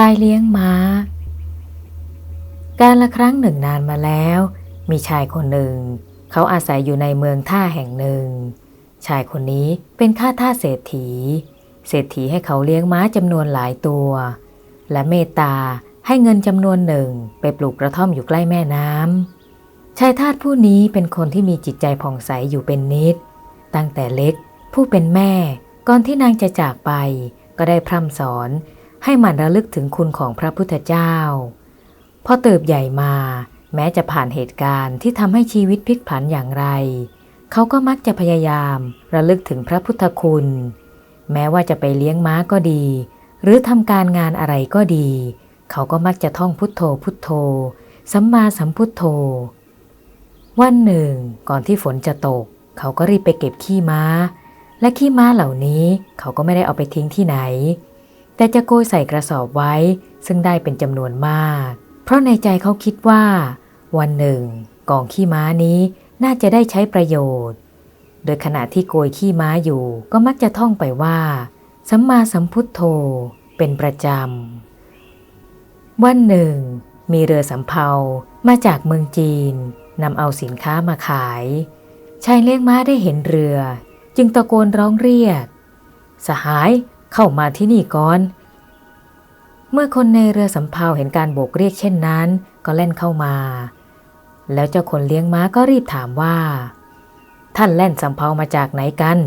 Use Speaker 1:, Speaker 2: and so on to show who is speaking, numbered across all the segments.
Speaker 1: ชายเลี้ยงม้า การละครั้งหนึ่งนานมาแล้ว มีชายคนหนึ่ง เขาอาศัยอยู่ในเมืองท่าแห่งหนึ่ง ชายคนนี้เป็นข้าท่าเศรษฐี เศรษฐีให้เขาเลี้ยงม้าจำนวนหลายตัว และเมตตาให้เงินจำนวนหนึ่งไปปลูกกระท่อมอยู่ใกล้แม่น้ำชายทาสผู้นี้เป็นคนที่มีจิตใจผ่องใสอยู่เป็นนิด ตั้งแต่เล็กผู้เป็นแม่ก่อนที่นางจะจากไปก็ได้พร่ำสอน ให้มันระลึกถึงคุณของพระพุทธเจ้า พอเติบใหญ่มา แม้จะผ่านเหตุการณ์ที่ทำให้ชีวิตพลิกผันอย่างไร เขาก็มักจะพยายามระลึกถึงพระพุทธคุณ แม้ว่าจะไปเลี้ยงม้าก็ดี หรือทำการงานอะไรก็ดี เขาก็มักจะท่องพุทโธพุทโธ สัมมาสัมพุทโธ วันหนึ่ง ก่อนที่ฝนจะตก เขาก็รีบไปเก็บขี้ม้า และขี้ม้าเหล่านี้เขาก็ไม่ได้เอาไปทิ้งที่ไหน แต่จะโกยใส่กระสอบไว้ ซึ่งได้เป็นจำนวนมาก เพราะในใจเขาคิดว่า วันหนึ่งกองขี้ม้านี้น่าจะได้ใช้ประโยชน์ โดยขณะที่โกยขี้ม้าอยู่ก็มักจะท่องไปว่า สัมมาสัมพุทโธเป็นประจำ วันหนึ่ง มีเรือสำเภามาจากเมืองจีนนำเอาสินค้ามาขาย ชายเลี้ยงม้าได้เห็นเรือ จึงตะโกนร้องเรียก สหาย เข้ามาที่นี่ก่อน เมื่อคนในเรือสำเภาเห็นการโบกเรียกเช่นนั้น ก็เล่นเข้ามา แล้วเจ้าคนเลี้ยงม้าก็รีบถามว่า ท่านแล่นสำเภามาจากไหนกัน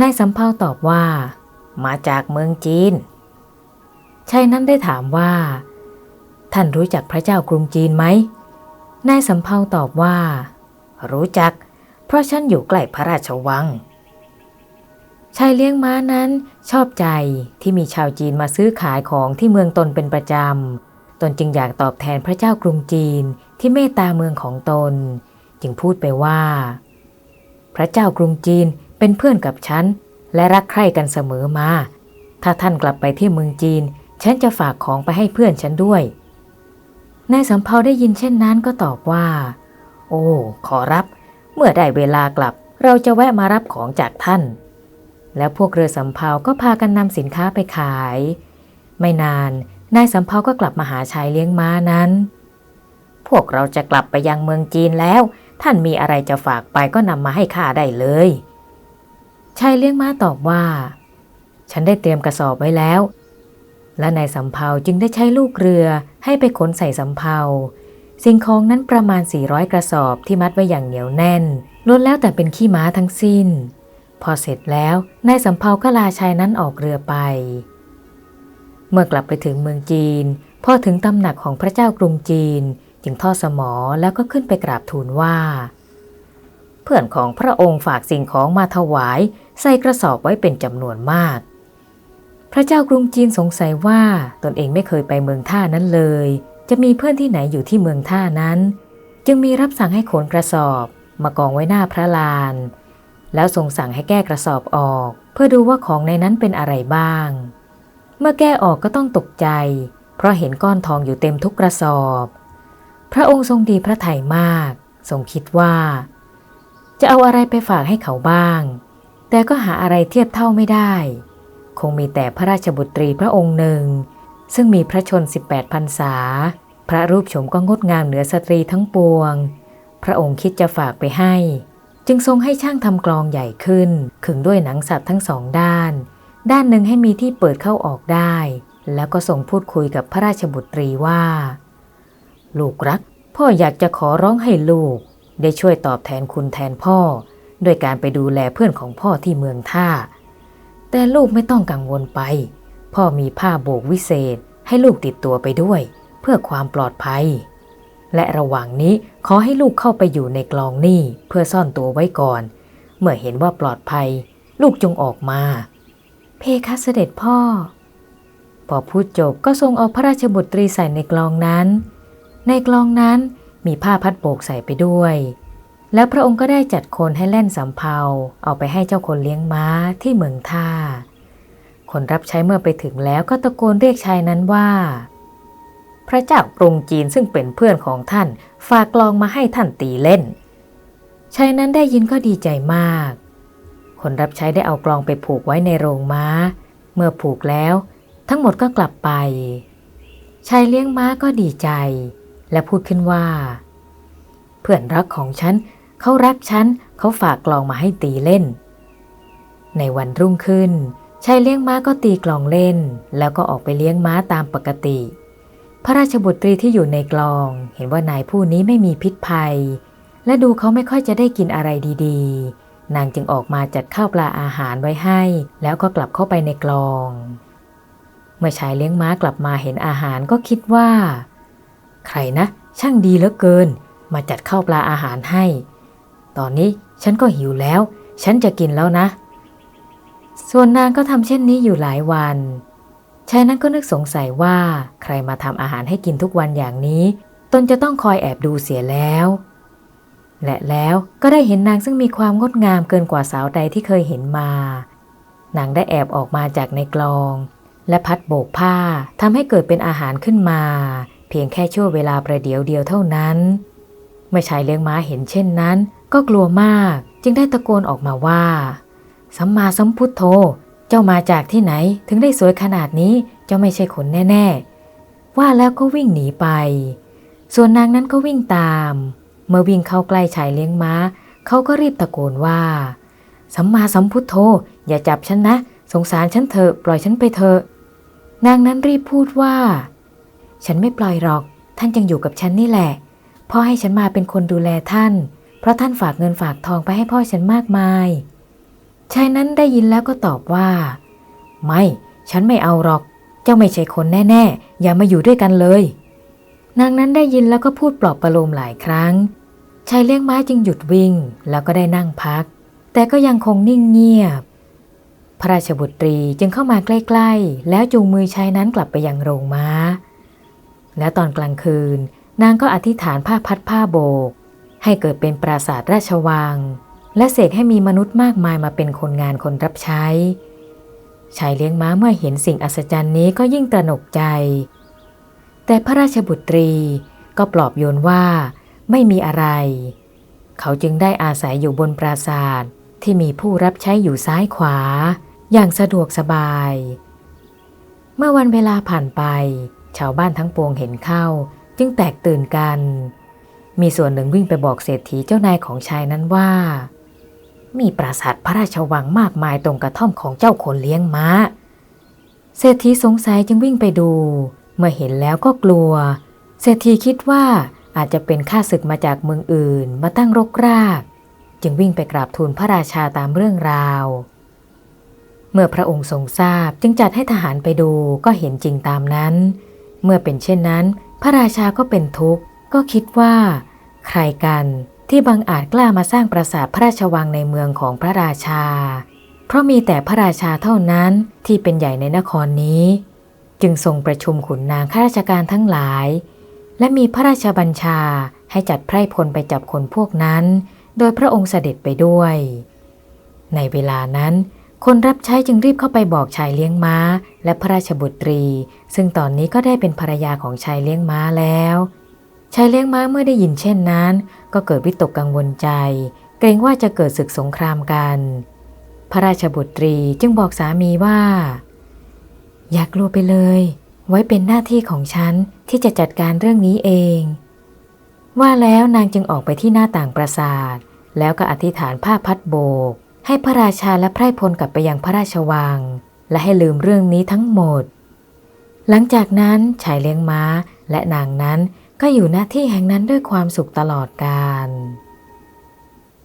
Speaker 1: นายสำเภาตอบว่า มาจากเมืองจีนชายนั้นได้ถามว่า ท่านรู้จักพระเจ้ากรุงจีนไหมนายสำเภาตอบว่า รู้จัก เพราะฉันอยู่ใกล้พระราชวัง ชายเลี้ยงม้านั้นชอบใจที่มีชาวจีนมาซื้อขายของที่เมืองตนเป็นประจำ ตนจึงอยากตอบแทนพระเจ้ากรุงจีนที่เมตตาเมืองของตน จึงพูดไปว่า พระเจ้ากรุงจีนเป็นเพื่อนกับฉัน และรักใคร่กันเสมอมา ถ้าท่านกลับไปที่เมืองจีน ฉันจะฝากของไปให้เพื่อนฉันด้วย นายสำเภาได้ยินเช่นนั้นก็ตอบว่า โอ้ ขอรับ เมื่อได้เวลากลับ เราจะแวะมารับของจากท่าน แล้วพวกเรือสำเภาก็พากันนำสินค้าไปขาย ไม่นานนายสำเภาก็กลับมาหาชายเลี้ยงม้านั้น พวกเราจะกลับไปยังเมืองจีนแล้ว ท่านมีอะไรจะฝากไปก็นำมาให้ข้าได้เลยชายเลี้ยงม้าตอบว่า ฉันได้เตรียมกระสอบไว้แล้ว และนายสำเภาจึงได้ใช้ลูกเรือให้ไปขนใส่สำเภาสิ่งของนั้นประมาณ 400 กระสอบที่มัดไว้อย่างเหนียวแน่นล้วนแล้วแต่เป็นขี้ม้าทั้งสิ้น พอเสร็จแล้วนายสำเภาก็ลาชายนั้นออกเรือไป เมื่อกลับไปถึงเมืองจีน พอถึงตำหนักของพระเจ้ากรุงจีน จึงทอดสมอแล้วก็ขึ้นไปกราบทูลว่า เพื่อนของพระองค์ฝากสิ่งของมาถวายใส่กระสอบไว้เป็นจำนวนมาก พระเจ้ากรุงจีนสงสัยว่าตนเองไม่เคยไปเมืองท่านั้นเลย จะมีเพื่อนที่ไหนอยู่ที่เมืองท่านั้น จึงมีรับสั่งให้ขนกระสอบ มากองไว้หน้าพระลาน แล้วทรงสั่งให้แก้กระสอบออก เพื่อดูว่าของในนั้นเป็นอะไรบ้าง เมื่อแก้ออกก็ต้องตกใจ เพราะเห็นก้อนทองอยู่เต็มทุกกระสอบ พระองค์ทรงดีพระทัยมาก ทรงคิดว่า จะเอาอะไรไปฝากให้เขาบ้าง แต่ก็หาอะไรเทียบเท่าไม่ได้ คงมีแต่พระราชบุตรีพระองค์หนึ่ง ซึ่งมีพระชน 18พรรษา พระรูปโฉมก็งดงามเหนือสตรีทั้งปวง พระองค์คิดจะฝากไปให้ จึงทรงให้ช่างทำกลองใหญ่ขึ้น ขึงด้วยหนังสัตว์ทั้งสองด้าน ด้านหนึ่งให้มีที่เปิดเข้าออกได้ แล้วก็ทรงพูดคุยกับพระราชบุตรีว่า ลูกรัก พ่ออยากจะขอร้องให้ลูก ได้ช่วยตอบแทนคุณแทนพ่อโดยการไปดูแลเพื่อนของพ่อที่เมืองท่า แต่ลูกไม่ต้องกังวลไป พ่อมีผ้าโบกวิเศษให้ลูกติดตัวไปด้วย เพื่อความปลอดภัย และระหว่างนี้ขอให้ลูกเข้าไปอยู่ในกลองนี่เพื่อซ่อนตัวไว้ก่อน เมื่อเห็นว่าปลอดภัย ลูกจงออกมา เพคะเสด็จพ่อ พอพูดจบก็ทรงเอาพระราชบุตรีใส่ในกลองนั้น ในกลองนั้นมีผ้าพัดโบกใส่ไปด้วย แล้วพระองค์ก็ได้จัดคนให้เล่นสำเภาเอาไปให้เจ้าคนเลี้ยงม้าที่เมืองท่า คนรับใช้เมื่อไปถึงแล้วก็ตะโกนเรียกชายนั้นว่า พระเจ้ากรุงจีนซึ่งเป็นเพื่อนของท่าน ฝากกลองมาให้ท่านตีเล่นชายนั้นได้ยินก็ดีใจมาก คนรับใช้ได้เอากลองไปผูกไว้ในโรงม้า เมื่อผูกแล้ว ทั้งหมดก็กลับไป ชายเลี้ยงม้าก็ดีใจ และพูดขึ้นว่า เพื่อนรักของฉัน เขารักฉัน เขาฝากกลองมาให้ตีเล่น ในวันรุ่งขึ้นชายเลี้ยงม้าก็ตีกลองเล่น แล้วก็ออกไปเลี้ยงม้าตามปกติ พระราชบุตรีที่อยู่ในกลอง เห็นว่านายผู้นี้ไม่มีพิษภัย และดูเขาไม่ค่อยจะได้กินอะไรดีๆ นางจึงออกมาจัดข้าวปลาอาหารไว้ให้ แล้วก็กลับเข้าไปในกลอง เมื่อชายเลี้ยงม้ากลับมาเห็นอาหารก็คิดว่า ใครนะ ช่างดีเหลือเกิน มาจัดข้าวปลาอาหารให้ ตอนนี้ฉันก็หิวแล้ว ฉันจะกินแล้วนะ ส่วนนางก็ทำเช่นนี้อยู่หลายวัน ชายนั้นก็นึกสงสัยว่าใครมาทำอาหารให้กินทุกวันอย่างนี้ ตนจะต้องคอยแอบดูเสียแล้ว และแล้วก็ได้เห็นนางซึ่งมีความงดงามเกินกว่าสาวใดที่เคยเห็นมา นางได้แอบออกมาจากในกลอง และพัดโบกผ้าทำให้เกิดเป็นอาหารขึ้นมา เพียงแค่ชั่วเวลาประเดี๋ยวเดียวเท่านั้น เมื่อชายเลี้ยงม้าเห็นเช่นนั้น ก็กลัวมาก จึงได้ตะโกนออกมาว่าสัมมาสัมพุทโธ เจ้ามาจากที่ไหนถึงได้สวยขนาดนี้ เจ้าไม่ใช่คนแน่ ๆ ว่าแล้วก็วิ่งหนีไป ส่วนนางนั้นก็วิ่งตาม เมื่อวิ่งเข้าใกล้ชายเลี้ยงม้า เขาก็รีบตะโกนว่า สัมมาสัมพุทโธ อย่าจับฉันนะ สงสารฉันเถอะ ปล่อยฉันไปเถอะ นางนั้นรีบพูดว่า ฉันไม่ปล่อยหรอก ท่านยังอยู่กับฉันนี่แหละพ่อให้ฉันมาเป็นคนดูแลท่าน เพราะท่านฝากเงินฝากทองไปให้พ่อฉันมากมาย ชายนั้นได้ยินแล้วก็ตอบว่า ไม่ ฉันไม่เอาหรอก เจ้าไม่ใช่คนแน่ๆ อย่ามาอยู่ด้วยกันเลย นางนั้นได้ยินแล้วก็พูดปลอบประโลมหลายครั้ง ชายเลี้ยงม้าจึงหยุดวิ่งแล้วก็ได้นั่งพัก แต่ก็ยังคงนิ่งเงียบ พระราชบุตรีจึงเข้ามาใกล้ๆ แล้วจูงมือชายนั้นกลับไปยังโรงม้า แล้วตอนกลางคืน นางก็อธิษฐานผ้าพัดผ้าโบก ให้เกิดเป็นปราสาทราชวัง และเสกให้มีมนุษย์มากมายมาเป็นคนงานคนรับใช้ ชายเลี้ยงม้าเมื่อเห็นสิ่งอัศจรรย์นี้ก็ยิ่งตระหนกใจ แต่พระราชบุตรีก็ปลอบโยนว่าไม่มีอะไร เขาจึงได้อาศัยอยู่บนปราสาทที่มีผู้รับใช้อยู่ซ้ายขวา อย่างสะดวกสบาย เมื่อวันเวลาผ่านไป ชาวบ้านทั้งปวงเห็นเข้า จึงแตกตื่นกัน มีส่วนหนึ่งวิ่งไปบอกเศรษฐีเจ้านายของชายนั้นว่า มีปราสาทพระราชวังมากมายตรงกระท่อมของเจ้าคนเลี้ยงม้า เศรษฐีสงสัยจึงวิ่งไปดู เมื่อเห็นแล้วก็กลัว เศรษฐีคิดว่าอาจจะเป็นข้าศึกมาจากเมืองอื่นมาตั้งรกราก จึงวิ่งไปกราบทูลพระราชาตามเรื่องราว เมื่อพระองค์ทรงทราบจึงจัดให้ทหารไปดูก็เห็นจริงตามนั้น เมื่อเป็นเช่นนั้น พระราชาก็เป็นทุกข์ก็คิดว่า ใครกัน ที่บังอาจกล้ามาสร้างปราสาทพระราชวังในเมืองของพระราชา เพราะมีแต่พระราชาเท่านั้นที่เป็นใหญ่ในนครนี้ จึงทรงประชุมขุนนางข้าราชการทั้งหลาย และมีพระราชบัญชาให้จัดไพร่พลไปจับคนพวกนั้น โดยพระองค์เสด็จไปด้วย ในเวลานั้น คนรับใช้จึงรีบเข้าไปบอกชายเลี้ยงม้า และพระราชบุตรี ซึ่งตอนนี้ก็ได้เป็นภรรยาของชายเลี้ยงม้าแล้ว ชายเลี้ยงม้าเมื่อได้ยินเช่นนั้น ก็เกิดวิตกกังวลใจ เกรงว่าจะเกิดศึกสงครามกัน พระราชบุตรีจึงบอกสามีว่า อย่ากลัวไปเลย ไว้เป็นหน้าที่ของฉันที่จะจัดการเรื่องนี้เอง ว่าแล้วนางจึงออกไปที่หน้าต่างปราสาท แล้วก็อธิษฐานผ้าพัดโบก ให้พระราชาและไพร่พลกลับไปยังพระราชวัง และให้ลืมเรื่องนี้ทั้งหมด หลังจากนั้นชายเลี้ยงม้าและนางนั้น ก็อยู่หน้าที่แห่งนั้นด้วยความสุขตลอดกาล